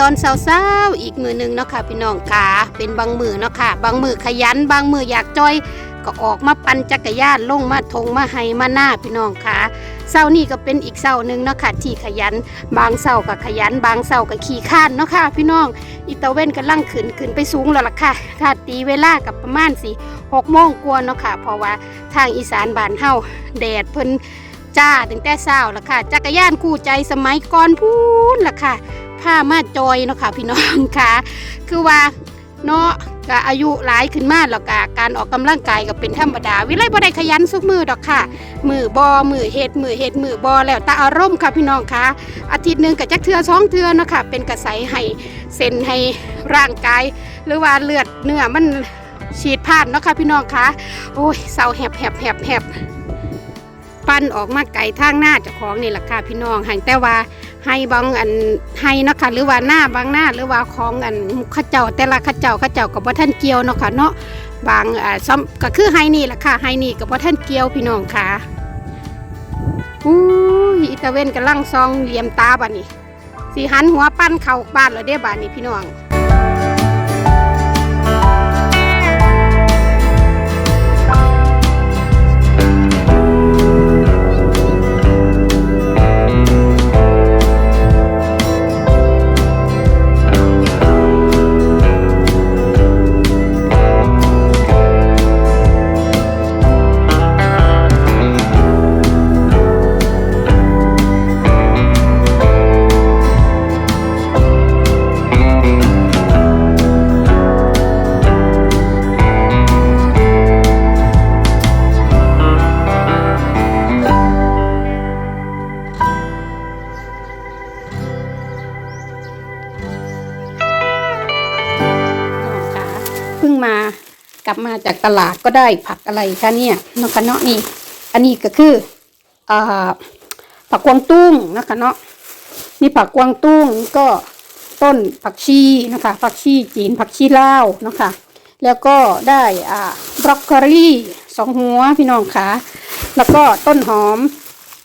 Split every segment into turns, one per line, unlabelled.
ตอนเช้าๆอีกมือหนึ่งเนาะค่ะพี่น้องค่ะเป็นบางมือเนาะค่ะ บางมือขยัน บางมืออยากจอยก็ออกมาปั่นจักรยานลงมาทงมาไห้มาหน้าพี่น้องค่ะเช้านี่ก็เป็นอีกเช้าหนึ่งเนาะค่ะที่ขยัน บางเช้าก็ขยัน บางเช้าก็ขี่ข้านเนาะค่ะพี่น้องอีตาเว้นกำลังขึ้นขึ้นไปสูงแล้วล่ะค่ะถ้าตีเวลากับประมาณสี่หกโมงกว่าเนาะค่ะเพราะว่าทางอีสานบ้านเฮาแดดเพิ่นจ้าตั้งแต่เช้าล้วค่ะ จักรยานคู่ใจสมัยก่อนพูนล่ะค่ะ ผ้ามาจอยเนาะค่ะพี่น้องค่ะ คือว่าเนาะก็อายุหลายขึ้นมากแล้วก็การออกกำลังกายก็เป็นธรรมดา วิไลบ่ได้ขยันสุกมือดอกค่ะ มือบอมือเฮ็ดมือเฮ็ดมือบอแล้วแต่อารมณ์ค่ะพี่น้องค่ะอาทิตย์หนึงก็จักเทือสองเทื่อเนาะค่ะเป็นกระใสให้เส้นให้ร่างกาย หรือว่าเลือดเนื้อมันฉีดผ่านเนาะค่ะพี่น้องค่ะโอ้ยเศร้าแหบแหบแหบแหบปั้นออกมาไก่ทางหน้าเจ้าของนี่แหละค่ะพี่น้องห่างแต่ว่า ให้บางอันให้เนาะค่ะหรือว่าหน้าบางหน้าหรือว่าของอันข้าเจ้าแต่ละข้าเจ้าข้าเจ้ากับว่าท่านเกี่ยวเนาะค่ะเนาะบางอ่าซ้ำก็คือให้นี่แหละค่ะให้นี่กับว่าท่านเกี่ยวพี่น้องค่ะอู้ยอิตาเวนกำลังซองเหลี่ยมตาบ้านี่สีหันหัวปั้นเข่าบ้านเลยเด้บ้านนี่พี่น้อง บมาจากตลาดก็ได้ผักอะไรคะเนี่ยนกคะเนาะนี่ อันนี้ก็คืออ่าผักกวางตุ้งนะคะเนาะนี่ผักกวางตุ้งก็ต้นผักชีนะคะ ผักชีจีนผักชีลาวนะคะ แล้วก็ได้อ่าบรอกโคลีสองหัวพี่น้องค่ะแล้วก็ต้นหอม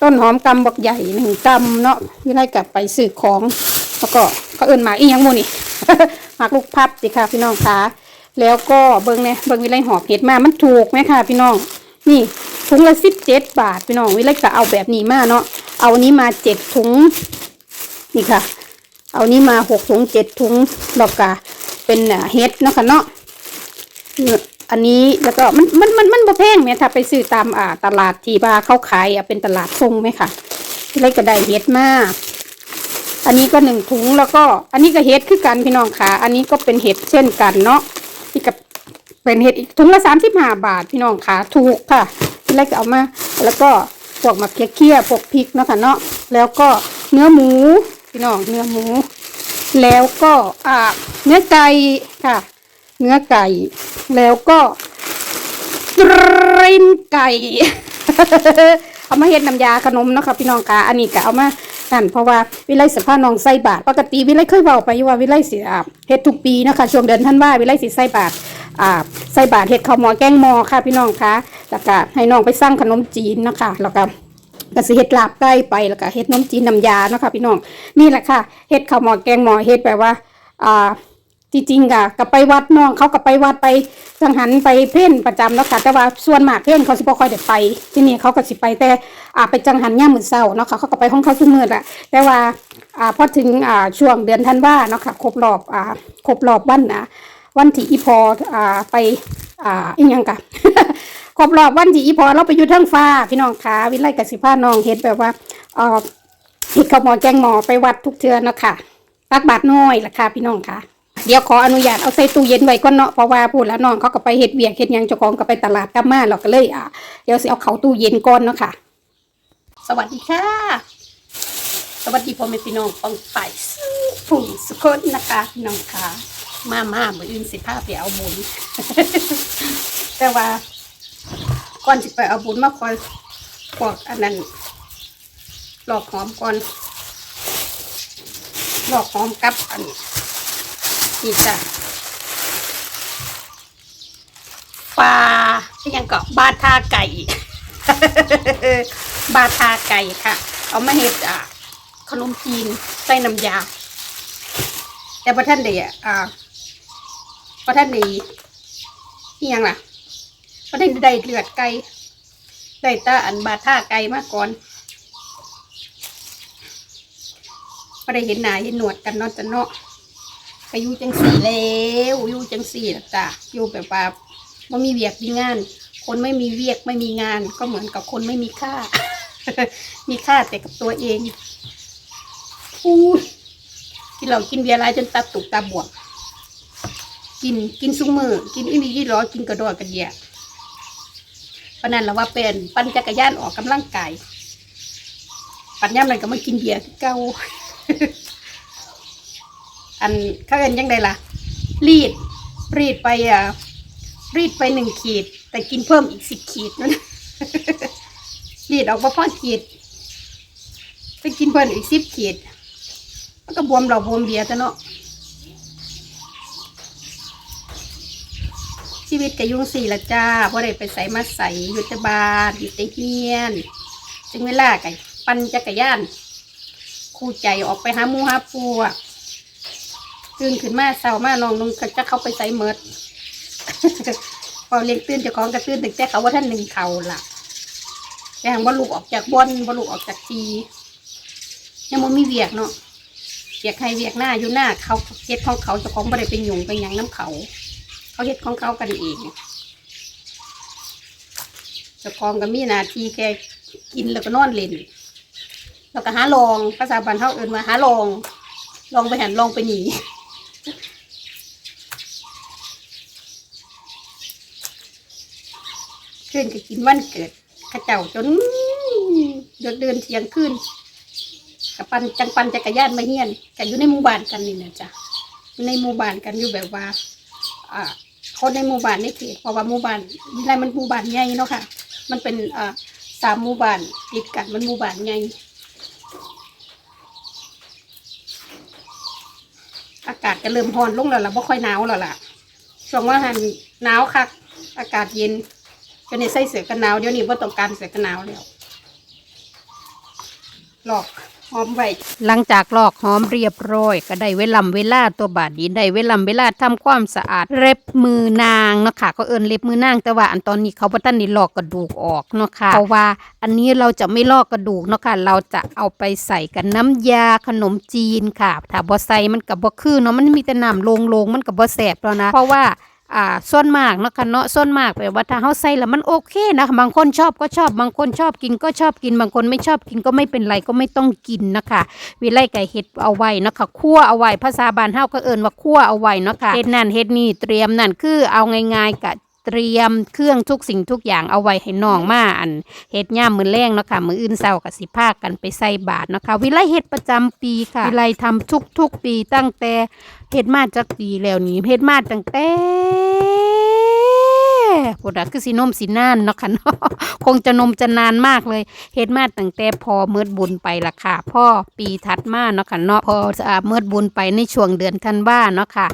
ต้นหอมกำบักใหญ่หนึ่งกำเนาะวิไลกลับไปซื้อของ แล้วก็เขาเอินหมาอีหยังหมูนี่หมากลูกพับสิค่ะพี่น้องคะ แล้วก็เบิ้งเนี่ยเบิ้งวิไลหอบเห็ดมา มันถูกไหมค่ะ พี่น้อง นี่ถุงละสิบเจ็ดบาทพี่น้องวิไลก็เอาแบบนี้มาเนาะ เอานี้มาเจ็ดถุง นี่ค่ะ เอานี้มาหกถุงเจ็ดถุงแล้วก็เป็นเห็ดเนาะค่ะเนาะ อันนี้แล้วก็มันมันมันมันบ่แพงไหมถ้าไปซื้อตามอ่าตลาดที่ว่าเขาขายอะเป็นตลาดทรงไหมค่ะวิไลก็ได้เห็ดมาอันนี้ก็หนึ่งถุงแล้วก็ อันนี้ก็เห็ดคือกันพี่น้องค่ะ อันนี้ก็เป็นเห็ดเช่นกันเนาะ นี่ก็เป็นเห็ดอีกถุงละสามสิบห้าบาทพี่น้องค่ะถูกค่ะแล้วก็เอามา แล้วก็พวกมะเขือเคี่ยวพวกพริกเนาะค่ะเนาะแล้วก็เนื้อหมูพี่น้องเนื้อหมู แล้วก็อ่าเนื้อไก่ค่ะ เนื้อไก่ แล้วก็ตรินไก่เอามาเฮ็ดน้ำยาขนมเนาะค่ะพี่น้องค่ะอันนี้ก็เอามา นั่นเพราะว่าวิไลสิพาน้องไส่บาทปกติวิไลเคยบอกไปว่าวิไลสิอาบเฮ็ดทุกปีนะคะช่วงเดือนท่านว่าวิไลสิไส่บาทอ่าไส่บาทเฮ็ดข้าวหมอแกงหมอค่ะพี่น้องคะแล้วก็ให้น้องไปสร้างขนมจีนนะคะแล้วก็ก็สิเฮ็ดลาบใกล้ไปแล้วก็เฮ็ดน้มจีนน้ำยาเนาะค่ะพี่น้องนี่แหละค่ะเฮ็ดข้าวหมอแกงหมอเฮ็ดแปลว่าอ่า จริงๆก็ก็ไปวัดน้องเขาก็ไปวัดไปสังหันไปเพ่นประจำเนาะค่ะแต่ว่าส่วนมากเพ่นเขาสิบ่ค่อยได้ไป ที่นี่เขาก็สิไปแต่อ่าไปจังหันย่ามมื้อเช้าเนาะค่ะเขาก็ไปของเขาทุมื้อแหละแต่ว่าอ่าพอถึงอ่าช่วงเดือนธันวาเนาะค่ะครบรอบอ่าครบรอบวันนะวันที่อีพออ่าไปอ่าอีหยังกะครบรอบวันที่อีพอเราไปอยู่เทิงฟ้าพี่น้องค่ะวิไลกสิพาน้องเฮ็ดแบบว่าอ่อเฮ็ดข้าวหมอแกงหมอไปวัดทุกเทื่อเนาะค่ะตักบาทน้อยล่ะค่ะพี่น้องค่ะ เดี๋ยวขออนุญาตเอาใส่ตู้เย็นไว้ก่อนเนาะเพราะว่าพูดแล้วน้องเขาก็ไปเฮ็ดเวียกเฮ็ดยังเจ้าของก็ไปตลาดกลับมาเราก็เลยอะเดี๋ยวสิเอาเขาตู้เย็นก่อนเนาะค่ะ สวัสดีค่ะ สวัสดีพ่อแม่พี่น้องปองไปผุ่งสุคนนะคะพี่น้องค่ะ มามาเมื่ออื่นสิพาไปเอาบุญแต่ว่าก่อนสิไปเอาบุญมาคอยพวกอันนั้นหลอกหอมก่อนหลอกหอมกับอันนี่ จ้ะปลาที่ยังเกาะบาทาไก่ บาทาไก่ค่ะ เอามาเห็ดอะขนมจีนใส่น้ำยา
แต่พระท่านได้อ่าพระท่านด้อีหยังล่ะพระท่านได้เลือดไก่ได้ตาอันบาท่าไก่มาก่อนก็ได้เห็นหน้าเห็นหนวดกันเนาะจ้ะเนาะ ก็อยู่จังสี่แล้วอยู่จังสี่ละจ้ะอยู่แบบว่าไม่มีเวียกมีงาน คนไม่มีเวียกไม่มีงาน ก็เหมือนกับคนไม่มีค่า มีค่าแต่กับตัวเองอู้กินเหล้ากินเบียร์หลายจนตาตุกตาบวมกินกินซุ้มมือกินอีนี่ยี่ล้อกินกระดอกกระเดียปนั้นเราว่าเป็นปั่นจักรยานออกกำลังกายปัญญามนั้นก็มากินเบียร์เก่า อันเขาเอินยังไงล่ะ รีด รีดไปอะรีดไปหนึ่งขีด แต่กินเพิ่มอีกสิบขีดนั่นรีดออกมาพ่อขีดไปกินเพิ่มอีกสิบขีดมันก็บวมเราบวมเบียร์แต่เนาะชีวิตกะยุ่งสี่ละจ้าพอได้ไปใส่มาใส่ยู่แต่บานอยู่แต่เฮียน จึงเวลาไก่ปั่นจักรยาน คู่ใจออกไปหาหมูหาปูอะ ตื่นขึ้นมาเศร้ามานองลงก็จะเข้าไปใส่เมิดพอเลี้ยงตื่นเจะของกระตื่นแต่แต่เขาว่าท่านหนึ่งเขาล่ะแต่หางบอลูกออกจากบอนบอลูกออกจากทียังมันมีเวียกเนาะเวียกให้เวียกหน้าอยู่หน้าเขาเฮ็ดของเขาเจะของบ่ได้ไปหยุ่งไปยังน้ำเขา เขาเฮ็ดของเขากันเองเจะของก็มีนาทีแค่กินแล้วก็นอนเล่นแล้วก็หาลองภาษาบ้านเฮาเอิ้นว่าหาลอง ลองไปหันลองไปหนี ขึ้นก็กินวันเกิดข้าเจ้าจนเดินเดินเทียงคืนกับปันจังปันจักรยานมาเฮียนกันอยู่ในหมู่บ้านกันนี่นะจ๊ะอยู่ในหมู่บ้านกันอยู่แบบว่า อ่าคนในหมู่บ้านในเขตเพราะว่าหมู่บ้านวิไลมันหมู่บ้านใหญ่เนาะค่ะ มันเป็นอ่าสามหมู่บ้านติดกันมันหมู่บ้านใหญ่ อากาศจะเริ่มร้อนลงแล้วล่ะบ่ค่อยหนาวแล้วล่ะช่วงว่าหันหนาวคัก อากาศเย็นก็ในี่ใส่เสื้อกันหนาวเดี๋ยวนี้บ่ต้องการเสื้อกันหนาวแล้วหลอก หอมไว้หลังจากลอกหอมเรียบร้อย ก็ได้เวลาเวลาตัวบาดนี้ได้เวลาเวลาทำความสะอาด เล็บมือนางเนาะค่ะ ก็เอิ้นเล็บมือนางแต่ว่าอันตอนนี้เขาบ่ทันได้ลอกกระดูกออกเนาะค่ะเพราะว่าอันนี้เราจะไม่ลอกกระดูกเนาะค่ะ เราจะเอาไปใส่กับน้ำยาขนมจีนค่ะ ถ้าบ่ใส่มันก็บ่คือเนาะมันมีแต่น้ำโลงๆมันก็บ่แซ่บแล้วนะ เพราะว่า อ่าส่วนมากเนาะค่ะเนาะส่วนมากแบบว่าถ้าเฮาใส่แล้วมันโอเคนะบางคนชอบก็ชอบบางคนชอบกินก็ชอบกินบางคนไม่ชอบกินก็ไม่เป็นไรก็ไม่ต้องกินนะคะวิไลไก่เห็ดเอาไว้เนาะค่ะคั่วเอาไว้ภาษาบ้านเฮาก็เอิ้นว่าคั่วเอาไว้เนาะค่ะเฮ็ดนั่นเฮ็ดนี่เตรียมนั่นคือเอาง่ายๆกะ เตรียมเครื่องทุกสิ่งทุกอย่างเอาไว้ให้น้องมาอันเฮ็ดย่ามมื้อแรงเนาะค่ะมื้ออื่นเช้าก็สิพากันไปใส่บาตรเนาะค่ะวิไลเฮ็ดประจำปีค่ะ วิไลทำทุกๆปีตั้งแต่เฮ็ดมาจักปีแล้วนี่เฮ็ดมาตั้งแต่ พุดคือสินมสินานเนาะค่ะเนาะคงจะนมจะนานมากเลยเฮ็ดมาตั้งแต่พอเมิดบุญไปละค่ะ พ่อปีถัดมาเนาะค่ะเนาะพอเมิดบุญไปในช่วงเดือนธันวาเนาะค่ะ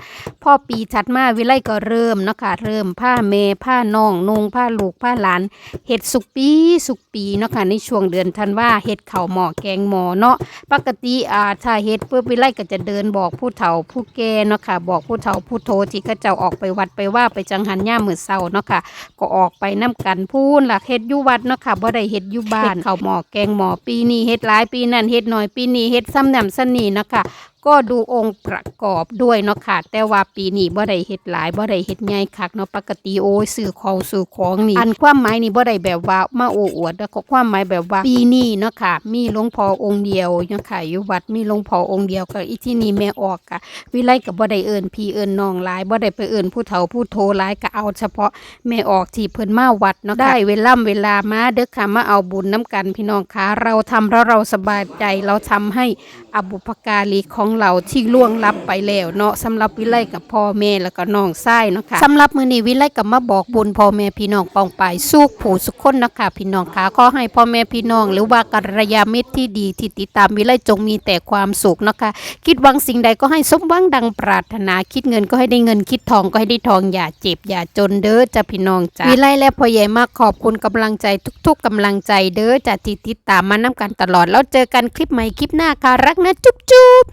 พ่อปีถัดมาวิไลก็เริ่มเนาะค่ะเริ่มผ้าเมผ้าน้องนุงผ้าลูกผ้าหลานเฮ็ดสุกปีสุกปีเนาะค่ะในช่วงเดือนธันวาเฮ็ดเข้าหม้อแกงหม้อเนาะปกติอ่าถ้าเฮ็ดปุ๊บวิไลก็จะเดินบอกผู้เฒ่าผู้แก่เนาะค่ะบอกผู้เฒ่าผู้โทที่เขาเจ้าออกไปวัดไปว่าไปจังหันย่ามมื้อเช้าเนาะค่ะ ก็ออกไปน้ำกันพูนล่ะเฮ็ดยุวัดเนาะค่ะบ่ได้เฮ็ดยุบ้านข้าหมอแกงหมอปีนี้เฮ็ดหลายปีนั้นเฮ็ดน้อยปีนี้เฮ็ดซ้ำนำสนีเนาะค่ะ ก็ดูองค์ประกอบด้วยเนาะค่ะ แต่ว่าปีนี้บ่ได้เฮ็ดหลายบ่ได้เฮ็ดใหญ่คักเนาะปกติโอ้ยซื้อของซื้อของนี่อันความหมายนี่บ่ได้แบบว่ามาโอ้อวดแล้วก็ความหมายแบบว่าปีนี้เนาะค่ะ มีหลวงพ่อองค์เดียวเนาะค่ะอยู่วัดมีหลวงพ่อองค์เดียวก็อีที่นี่แม่ออกกะวิไลก็บ่ได้เอิ้นพี่เอิ้นน้องหลายบ่ได้ไปเอิ้นผู้เฒ่าผู้โทหลายก็เอาเฉพาะแม่ออกที่เพิ่นมาวัดเนาะค่ะได้เวลาเวลามาเด้อค่ะมาเอาบุญน้ำกันพี่น้องค่ะเราทำแล้วเราสบายใจเราทำให้ อบุพการีของเราที่ล่วงลับไปแล้วเนาะสำหรับวิไลกับพ่อแม่แล้วก็น้องชายเนาะค่ะสำหรับมื้อนี้วิไลก็มาบอกบุญพ่อแม่พี่น้องปองไปสุขผู้สุขคนนะคะพี่น้องค่ะขอให้พ่อแม่พี่น้อง หรือว่ากัลยาณมิตรที่ดีที่ติดตามวิไลจงมีแต่ความสุขเนาะค่ะคิดหวังสิ่งใดก็ให้สมหวังดังปรารถนาคิดเงินก็ให้ได้เงินคิดทองก็ให้ได้ทองอย่าเจ็บอย่าจนเด้อจ้ะพี่น้องจ้ะวิไลและพ่อใหญ่มากขอบคุณกำลังใจทุก ๆกำลังใจเด้อจ้ะที่ติดตามมานํกันตลอดแล้วเจอกันคลิปใหม่คลิปหน้าค่ะรักนะจุ๊บจุ๊บ